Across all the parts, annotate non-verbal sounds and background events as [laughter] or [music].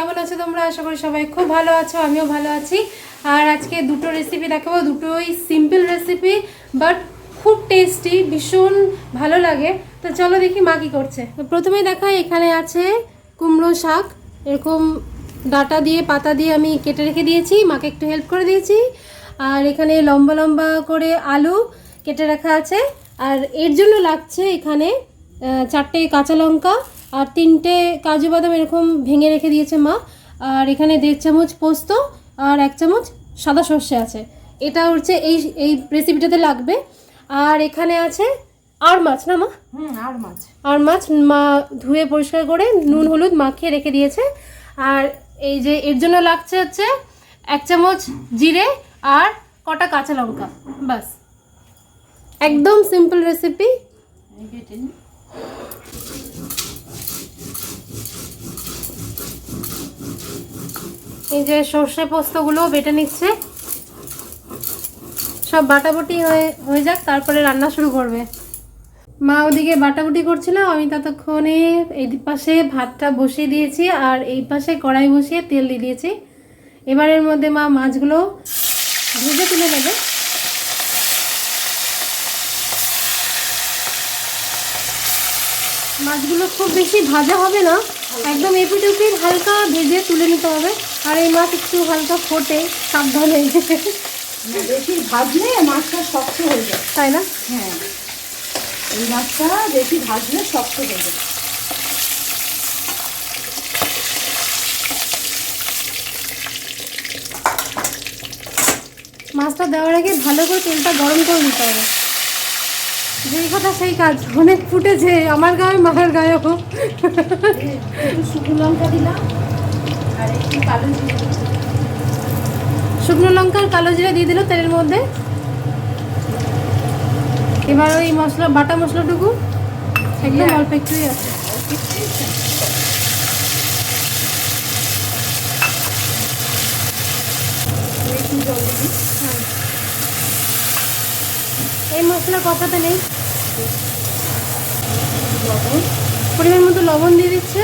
কেমন আছো তোমরা? আশা করি সবাই খুব ভালো আছো, আমিও ভালো আছি। আর আজকে দুটো রেসিপি দেখাবো। দুটোই সিম্পল রেসিপি বাট খুব টেস্টি ভীষণ ভালো লাগে। তো চলো দেখি মা কি করছে। প্রথমেই দেখাই, এখানে আছে কুমড়ো শাক। এরকম ডাটা দিয়ে, পাতা দিয়ে আমি কেটে রেখে দিয়েছি। মাকে একটু হেল্প করে দিয়েছি। আর এখানে লম্বা লম্বা করে আলু কেটে রাখা আছে। আর এর জন্য লাগছে এখানে চারটে কাঁচা লঙ্কা আর তিনটে কাজু বাদাম এরকম ভেঙে রেখে দিয়েছে মা। আর এখানে দেড় চামচ পোস্ত আর এক চামচ সাদা সর্ষে আছে। এটা হচ্ছে এই এই রেসিপিটাতে লাগবে। আর এখানে আছে আর মাছ না মা? আর মাছ। আর মাছ মা ধুয়ে পরিষ্কার করে নুন হলুদ মাখিয়ে রেখে দিয়েছে। আর এই যে এর জন্য লাগছে হচ্ছে এক চামচ জিরে আর কটা কাঁচা লঙ্কা। বাস একদম সিম্পল রেসিপি এই যে সর্ষে পোস্তগুলো বেটে নিচ্ছে। সব বাটাবুটি হয়ে হয়ে যাক, তারপরে রান্না শুরু করবে। মা ওদিকে বাটাবুটি করছিল, আমি ততক্ষণে এই পাশে ভাতটা বসিয়ে দিয়েছি আর এই পাশে কড়াই বসিয়ে তেল দিয়ে দিয়েছি। এবারের মধ্যে মা মাছগুলো ভেজে তুলে নেবে। মাছগুলো খুব বেশি ভাজা হবে না, একদম এপিট উপিট হালকা ভেজে তুলে নিতে হবে। আর এই মাছ একটু হালকা ফোটে সাবধানে। বেশি ভাজলে মাছটা শক্ত হয়ে যায়। তাই না? হ্যাঁ। এই মাছটা বেশি ভাজলে শক্ত হয়ে যায়। মাছটা দেওয়ার আগে ভালো করে তেলটা গরম করে নিতে হবে। যেই কথা সেই কাজ। অনেক ফুটেছে আমার গায়ে মায়ের এই একটু শুকনো লঙ্কা দিলাম। আর একটু কালো জিরে শুকনো লঙ্কার কালো জিরা দিয়ে দিল তেলের মধ্যে এবার ওই মশলা বাটা মশলাটুকু একদম Yeah. অল্প একটুই আছে হ্যাঁ। এই মশলা কষাতে নেই লবণ পরিমাণ মতো লবণ দিয়ে দিচ্ছে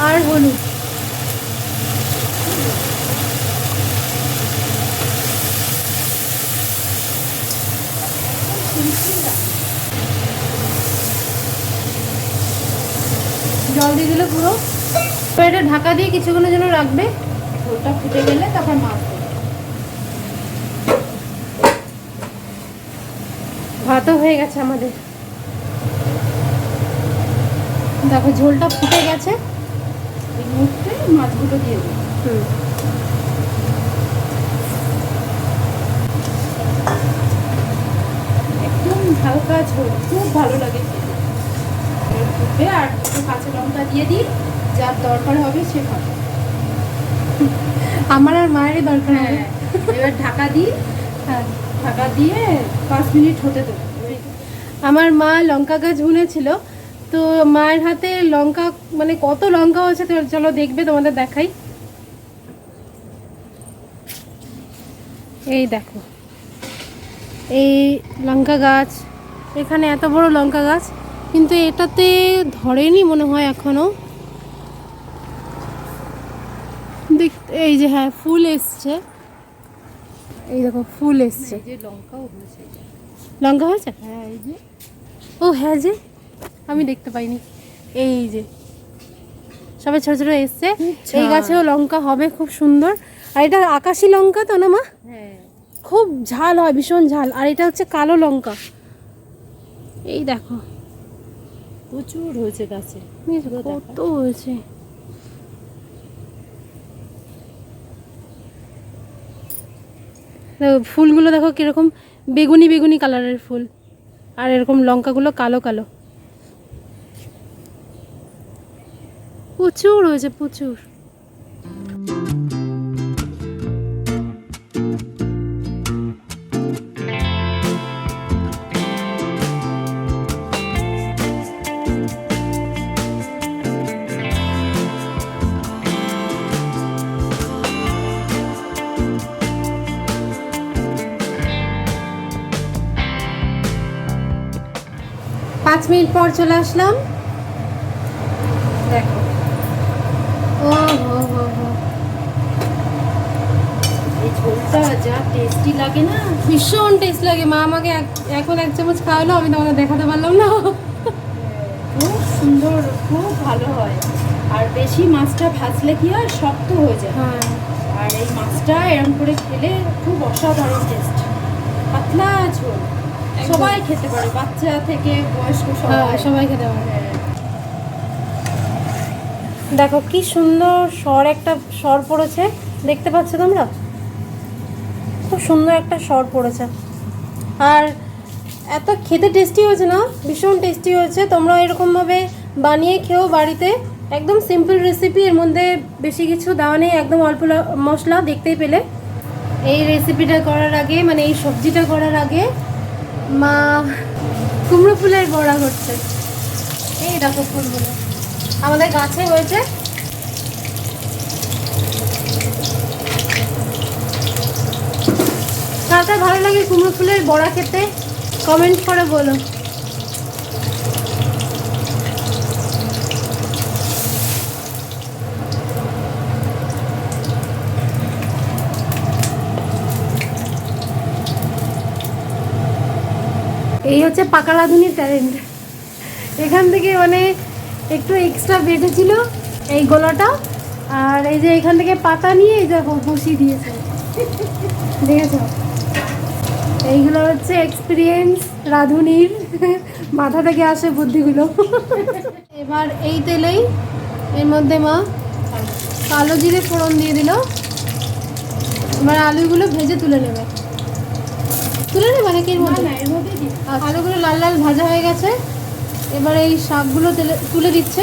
আর হলুদ জল দিয়ে দিলে পুরো। তো এটা ঢাকা দিয়ে কিছুক্ষণের জন্য রাখবে। ঝোলটা ফুটে গেলে তারপর মাছ ভাতও হয়ে গেছে আমাদের। দেখো, ঝোলটা ফুটে গেছে। এই মুহূর্তে মাছগুলো দিয়ে দেবো হুম একদম হালকা ঝোল খুব ভালো লাগে ফুটবে আর একটু কাঁচা লঙ্কা দিয়ে দিই যার দরকার হবে সে খাবে। আমার আর মায়েরই দরকার হবে। হ্যাঁ এবার ঢাকা দিই। হ্যাঁ। ঢাকা দিয়ে পাঁচ মিনিট হতে দেবো। আমার মা লঙ্কা গাছ বুনেছিল তো মায়ের হাতে লঙ্কা মানে কত লঙ্কা হয়েছে তো চলো দেখবে তোমাদের দেখাই। এই দেখো এই লঙ্কা গাছ। এখানে এত বড় লঙ্কা গাছ কিন্তু এটাতে ধরেনি মনে হয় এখনও। দেখ এই যে হ্যাঁ ফুল এসছে। এই দেখো ফুল এসছে। লঙ্কা হয়েছে? হ্যাঁ এই যে। ও হ্যাঁ যে আমি দেখতে পাইনি। এই যে সবে ছোট ছোট এসছে। এই গাছেও লঙ্কা হবে খুব সুন্দর। আর এটা আকাশি লঙ্কা তো না মা? হ্যাঁ। খুব ঝাল হয় ভীষণ ঝাল। আর এটা হচ্ছে কালো লঙ্কা। এই দেখো। প্রচুর হয়েছে গাছে। কত হয়েছে। ফুলগুলো দেখো কীরকম বেগুনি বেগুনি কালারের ফুল। আর এরকম লঙ্কাগুলো কালো কালো। প্রচুর হয়েছে প্রচুর। পাঁচ মিনিট পর চলে আসলাম। দেখো। ও হো হো হো। ভীষণ টেস্ট লাগে। মা আমাকে এখন এক চামচ আমি দেখাতে পারলাম না। খুব সুন্দর খুব ভালো হয়। আর বেশি মাছটা হয়? শক্ত হয়ে যায়। হ্যাঁ। আর এই মাছটা এরম করে খেলে খুব অসাধারণ টেস্ট পাতলা ঝোল। সবাই খেতে পারে, বাচ্চা থেকে বয়স্ক হ্যাঁ সবাই সবাই খেতে পারে। দেখো কি সুন্দর স্বর, একটা স্বর পড়েছে, দেখতে পাচ্ছ তোমরা? খুব সুন্দর একটা স্বর পড়েছে। আর এত খেতে টেস্টি হয়েছে না? ভীষণ টেস্টি হয়েছে। তোমরা এরকমভাবে বানিয়ে খেও বাড়িতে। একদম সিম্পল রেসিপি এর মধ্যে বেশি কিছু দেওয়া নেই, একদম অল্প মশলা দেখতেই পেলে। এই রেসিপিটা করার আগে মানে এই সবজিটা করার আগে মা, কুমড়ো ফুলের বড়া হচ্ছে। এই দেখো ফুলগুলো। আমাদের গাছে হয়েছে। কার ভালো লাগে কুমড়ো ফুলের বড়া খেতে কমেন্ট করে বলো। এই হচ্ছে পাকা রাঁধুনির ট্যালেন্ট এখান থেকে মানে একটু এক্সট্রা বেঁচেছিল এই গোলাটা, আর এই যে এখান থেকে পাতা নিয়ে এই দেখো বসিয়ে দিয়েছে। দেখেছ? এইগুলো হচ্ছে এক্সপিরিয়েন্স রাঁধুনির। মাথা থেকে আসে বুদ্ধিগুলো। এবার এই তেলেই এর মধ্যে মা কালো জিরে ফোড়ন দিয়ে দিল। এবার আলুগুলো ভেজে তুলে নেবে। তুলে নেবে নাকি এর মধ্যে? আর আলুগুলো লাল লাল ভাজা হয়ে গেছে। এবার এই শাকগুলো তেলে তুলে দিচ্ছে।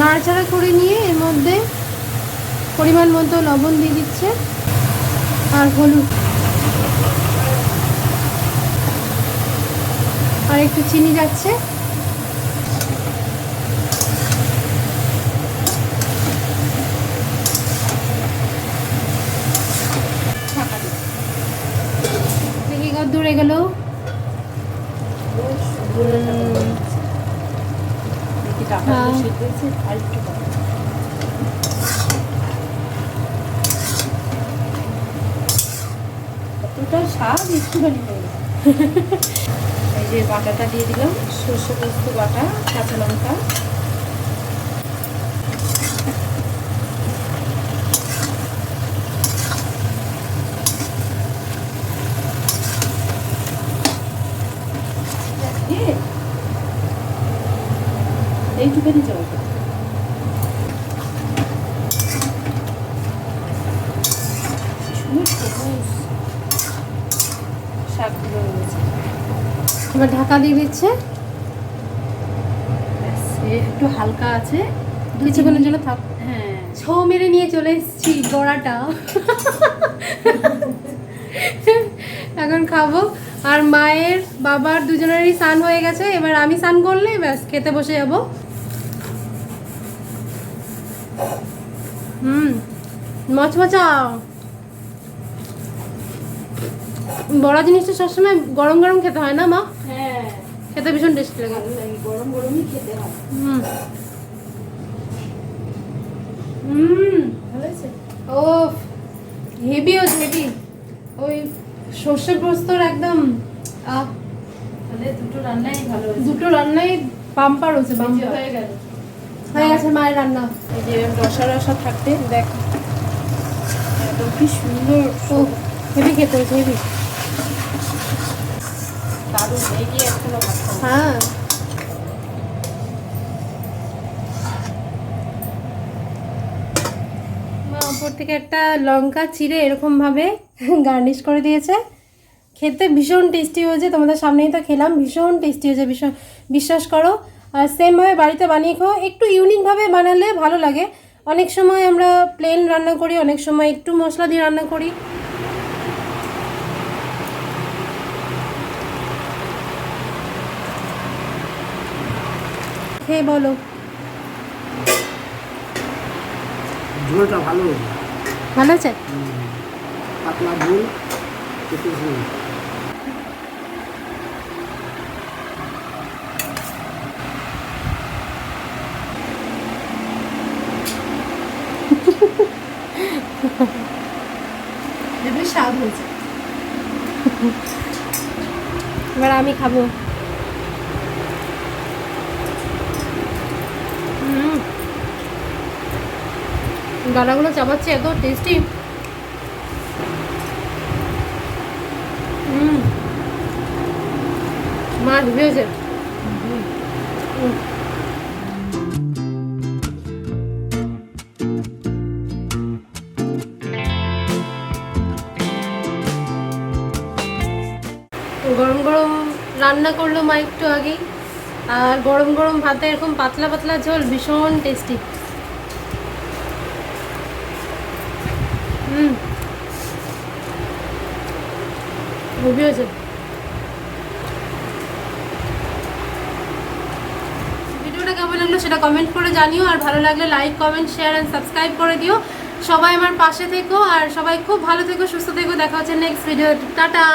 নাড়াচাড়া করে নিয়ে এর মধ্যে পরিমাণ মতো লবণ দিয়ে দিচ্ছে। আর হলুদ আর একটু চিনি যাচ্ছে। দূর হচ্ছে। দেখি টাকাগুলো স্বাদ একটুখানি এই যে বাটাটা দিয়ে দিলাম বাটা কাঁচা লঙ্কা দেবো। সুন্দর সবুজ শাকগুলো রয়েছে এবার ঢাকা দিয়ে দিচ্ছে। একটু হালকা আছে। কিছুক্ষণের জন্য থাক। হ্যাঁ ছৌ মেরে নিয়ে চলে এসেছি বড়াটা। এখন খাব। আর মায়ের বাবার দুজনেরই স্নান হয়ে গেছে এবার আমি স্নান করলে ব্যাস খেতে বসে যাব। হুম মচমচা বড়া জিনিসটা সবসময় গরম গরম খেতে হয় না মা? হ্যাঁ। খেতে ভীষণ টেস্টি লাগে। গরম গরমই খেতে হয়। হুম। হুম ভালো হয়েছে? ও হেভি ও হেভি। ওই সর্ষে পোস্তর একদম আহ, তাহলে দুটো রান্নাই ভালো হয়েছে। দুটো রান্নাই বাম্পার যে বাম্পার। হয়ে গেল। হয়ে গেছে মায়ের রান্না। এই যে রসা রসা থাকতে দেখ। একদম কি সুন্দর। ও হেভি খেতে হয়েছে হেভি। হ্যাঁ। ওপর থেকে একটা লঙ্কা, চিড়ে এরকমভাবে [laughs] গার্নিশ করে দিয়েছে। খেতে ভীষণ টেস্টি হয়েছে, তোমাদের সামনেই তো খেলাম, ভীষণ টেস্টি হয়েছে, ভীষণ বিশ্বাস করো। আর সেমভাবে বাড়িতে বানিয়ে খাও, একটু ইউনিকভাবে বানালে ভালো লাগে। অনেক সময় আমরা প্লেন রান্না করি, অনেক সময় একটু মশলা দিয়ে রান্না করি। খেয়ে বলো। ঝোলটা ভালো। ভালো আছে? পাতলা ঝোল একটু ঝোল। স্বাদ হয়েছে এবার আমি খাব। ডালাগুলো চাপাচ্ছে এত টেস্টি মা হেভি হয়েছে গরম গরম রান্না করল মা একটু আগেই। আর গরম গরম ভাতে এরকম পাতলা পাতলা ঝোল ভীষণ টেস্টি হেভি হয়েছে। ভিডিওটা কেমন লাগল সেটা কমেন্ট করে জানিও, আর ভালো লাগলে like comment share and subscribe করে দিও। সবাই আমার পাশে থেকো, আর সবাই খুব ভালো থেকো, সুস্থ থেকো। দেখা হচ্ছে নেক্সট ভিডিও টাটা!